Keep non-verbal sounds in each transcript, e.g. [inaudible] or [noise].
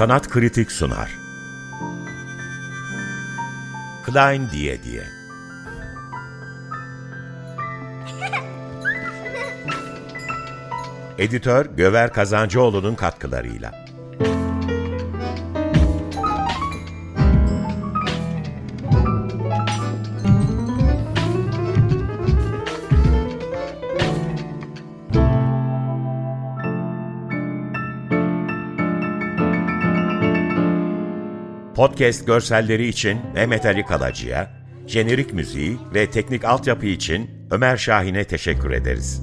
Sanat Kritik sunar. Klein diye diye. [laughs] Editör Göver Kazancıoğlu'nun katkılarıyla. Podcast görselleri için Mehmet Ali Kalacı'ya, jenerik müziği ve teknik altyapı için Ömer Şahin'e teşekkür ederiz.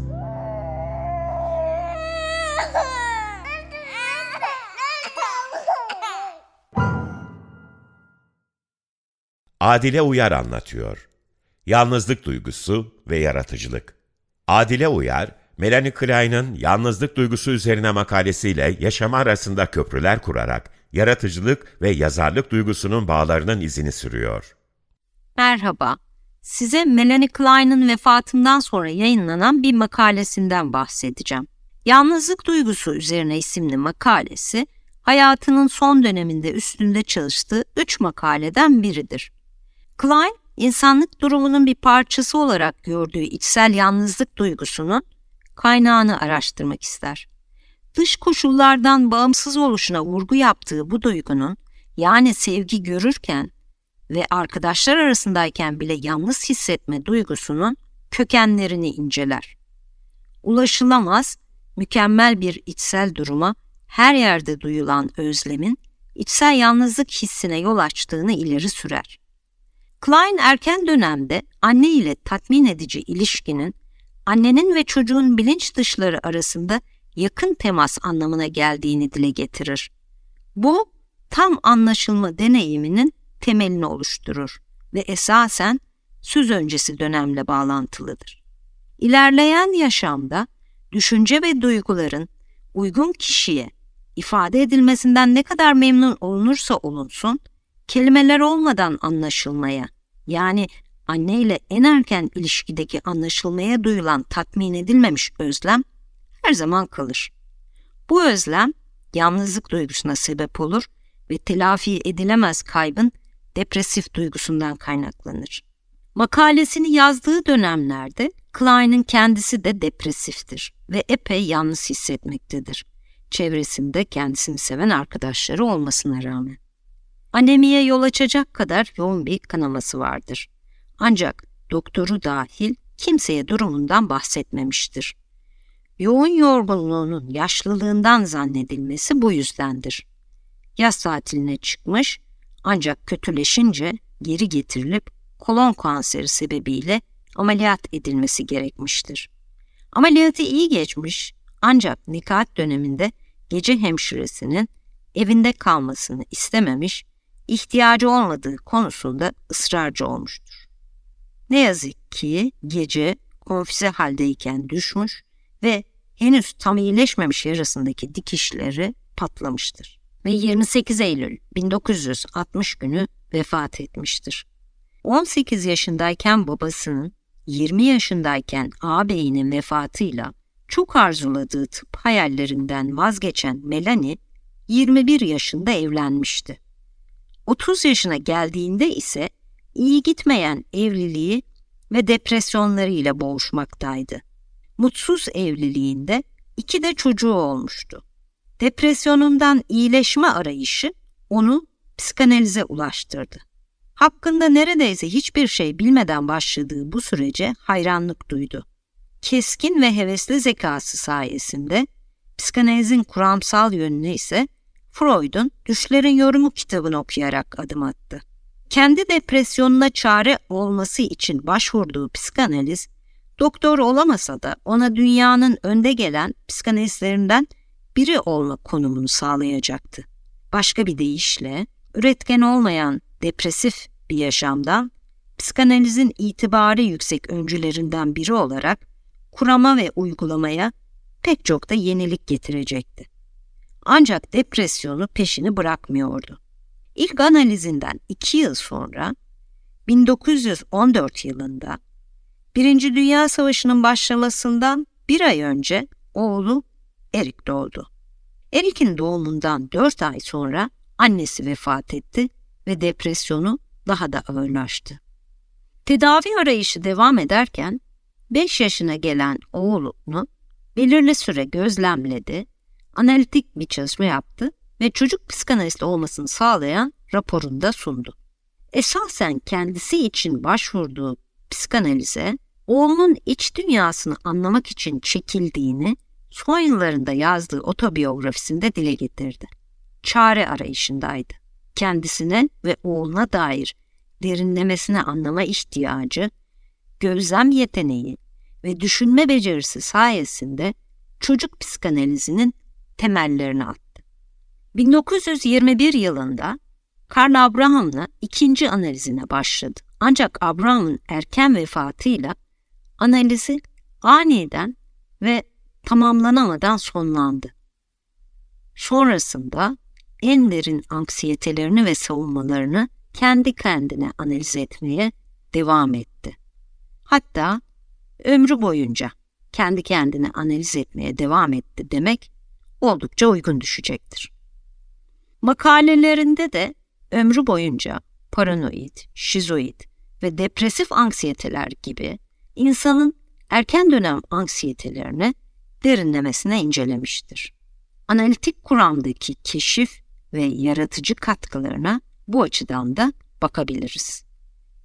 Adile Uyar anlatıyor. Yalnızlık duygusu ve yaratıcılık. Adile Uyar, Melanie Klein'ın yalnızlık duygusu üzerine makalesiyle yaşama arasında köprüler kurarak yaratıcılık ve yazarlık duygusunun bağlarının izini sürüyor. Merhaba. Size Melanie Klein'ın vefatından sonra yayınlanan bir makalesinden bahsedeceğim. Yalnızlık duygusu üzerine isimli makalesi, hayatının son döneminde üstünde çalıştığı üç makaleden biridir. Klein, insanlık durumunun bir parçası olarak gördüğü içsel yalnızlık duygusunun kaynağını araştırmak ister. Dış koşullardan bağımsız oluşuna vurgu yaptığı bu duygunun, yani sevgi görürken ve arkadaşlar arasındayken bile yalnız hissetme duygusunun kökenlerini inceler. Ulaşılamaz, mükemmel bir içsel duruma her yerde duyulan özlemin içsel yalnızlık hissine yol açtığını ileri sürer. Klein erken dönemde anne ile tatmin edici ilişkinin annenin ve çocuğun bilinç dışları arasında yakın temas anlamına geldiğini dile getirir. Bu tam anlaşılma deneyiminin temelini oluşturur ve esasen söz öncesi dönemle bağlantılıdır. İlerleyen yaşamda düşünce ve duyguların uygun kişiye ifade edilmesinden ne kadar memnun olunursa olunsun, kelimeler olmadan anlaşılmaya, yani anne ile en erken ilişkideki anlaşılmaya duyulan tatmin edilmemiş özlem her zaman kalır. Bu özlem yalnızlık duygusuna sebep olur ve telafi edilemez kaybın depresif duygusundan kaynaklanır. Makalesini yazdığı dönemlerde Klein'in kendisi de depresiftir ve epey yalnız hissetmektedir. Çevresinde kendisini seven arkadaşları olmasına rağmen. Anemiye yol açacak kadar yoğun bir kanaması vardır. Ancak doktoru dahil kimseye durumundan bahsetmemiştir. Yoğun yorgunluğunun yaşlılığından zannedilmesi bu yüzdendir. Yaz tatiline çıkmış ancak kötüleşince geri getirilip kolon kanseri sebebiyle ameliyat edilmesi gerekmiştir. Ameliyatı iyi geçmiş ancak nikat döneminde gece hemşiresinin evinde kalmasını istememiş, ihtiyacı olmadığı konusunda ısrarcı olmuştur. Ne yazık ki gece konfüze haldeyken düşmüş ve henüz tam iyileşmemiş yarasındaki dikişleri patlamıştır ve 28 Eylül 1960 günü vefat etmiştir. 18 yaşındayken babasının, 20 yaşındayken ağabeyinin vefatıyla çok arzuladığı tıp hayallerinden vazgeçen Melanie 21 yaşında evlenmişti. 30 yaşına geldiğinde ise iyi gitmeyen evliliği ve depresyonlarıyla boğuşmaktaydı. Mutsuz evliliğinde iki de çocuğu olmuştu. Depresyonundan iyileşme arayışı onu psikanalize ulaştırdı. Hakkında neredeyse hiçbir şey bilmeden başladığı bu sürece hayranlık duydu. Keskin ve hevesli zekası sayesinde psikanalizin kuramsal yönüne ise Freud'un Düşlerin Yorumu kitabını okuyarak adım attı. Kendi depresyonuna çare olması için başvurduğu psikanaliz, doktor olamasa da ona dünyanın önde gelen psikanalistlerinden biri olma konumunu sağlayacaktı. Başka bir deyişle, üretken olmayan depresif bir yaşamdan, psikanalizin itibarı yüksek öncülerinden biri olarak kurama ve uygulamaya pek çok da yenilik getirecekti. Ancak depresyonu peşini bırakmıyordu. İlk analizinden iki yıl sonra 1914 yılında Birinci Dünya Savaşı'nın başlamasından bir ay önce oğlu Erik doğdu. Erik'in doğumundan 4 ay sonra annesi vefat etti ve depresyonu daha da ağırlaştı. Tedavi arayışı devam ederken 5 yaşına gelen oğlunu belirli süre gözlemledi, analitik bir çalışma yaptı ve çocuk psikanalisti olmasını sağlayan raporunda sundu. Esasen kendisi için başvurduğu psikanalize oğlunun iç dünyasını anlamak için çekildiğini son yıllarında yazdığı otobiyografisinde dile getirdi. Çare arayışındaydı. Kendisine ve oğluna dair derinlemesine anlama ihtiyacı, gözlem yeteneği ve düşünme becerisi sayesinde çocuk psikanalizinin temellerini attı. 1921 yılında Karl Abraham'la ikinci analizine başladı. Ancak Abraham'ın erken vefatıyla analizi aniden ve tamamlanamadan sonlandı. Sonrasında en derin anksiyetelerini ve savunmalarını kendi kendine analiz etmeye devam etti. Hatta ömrü boyunca kendi kendine analiz etmeye devam etti demek oldukça uygun düşecektir. Makalelerinde de ömrü boyunca paranoid, şizoid ve depresif anksiyeteler gibi insanın erken dönem anksiyetelerini derinlemesine incelemiştir. Analitik kuramdaki keşif ve yaratıcı katkılarına bu açıdan da bakabiliriz.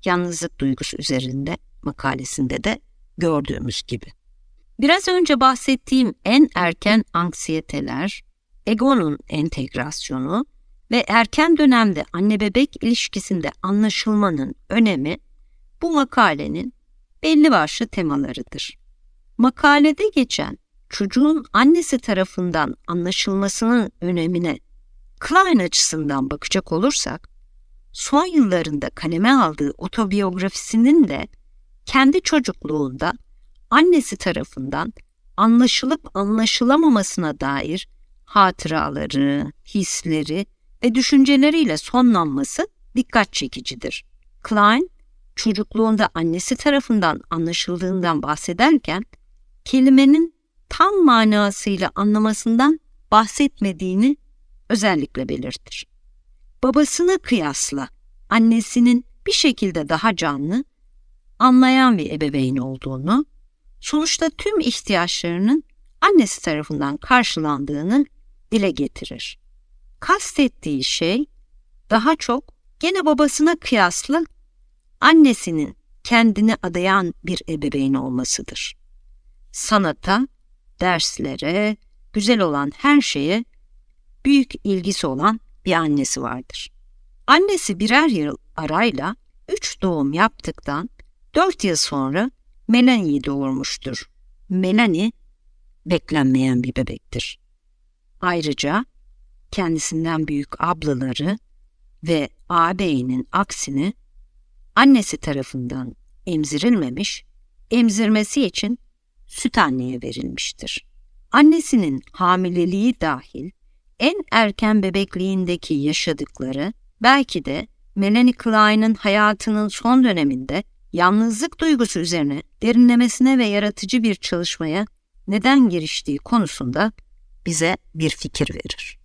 Yalnızlık duygusu üzerinde makalesinde de gördüğümüz gibi. Biraz önce bahsettiğim en erken anksiyeteler, egonun entegrasyonu ve erken dönemde anne bebek ilişkisinde anlaşılmanın önemi bu makalenin belli başlı temalarıdır. Makalede geçen çocuğun annesi tarafından anlaşılmasının önemine Klein açısından bakacak olursak, son yıllarında kaleme aldığı otobiyografisinin de kendi çocukluğunda annesi tarafından anlaşılıp anlaşılamamasına dair hatıraları, hisleri ve düşünceleriyle sonlanması dikkat çekicidir. Klein, çocukluğunda annesi tarafından anlaşıldığından bahsederken, kelimenin tam manasıyla anlamasından bahsetmediğini özellikle belirtir. Babasına kıyasla annesinin bir şekilde daha canlı, anlayan bir ebeveyn olduğunu, sonuçta tüm ihtiyaçlarının annesi tarafından karşılandığını dile getirir. Kastettiği şey daha çok gene babasına kıyasla annesinin kendini adayan bir ebeveyn olmasıdır. Sanata, derslere, güzel olan her şeye büyük ilgisi olan bir annesi vardır. Annesi birer yıl arayla üç doğum yaptıktan dört yıl sonra Melanie'yi doğurmuştur. Melanie beklenmeyen bir bebektir. Ayrıca kendisinden büyük ablaları ve ağabeyinin aksine annesi tarafından emzirilmemiş, emzirmesi için süt anneye verilmiştir. Annesinin hamileliği dahil en erken bebekliğindeki yaşadıkları belki de Melanie Klein'in hayatının son döneminde yalnızlık duygusu üzerine derinlemesine ve yaratıcı bir çalışmaya neden giriştiği konusunda bize bir fikir verir.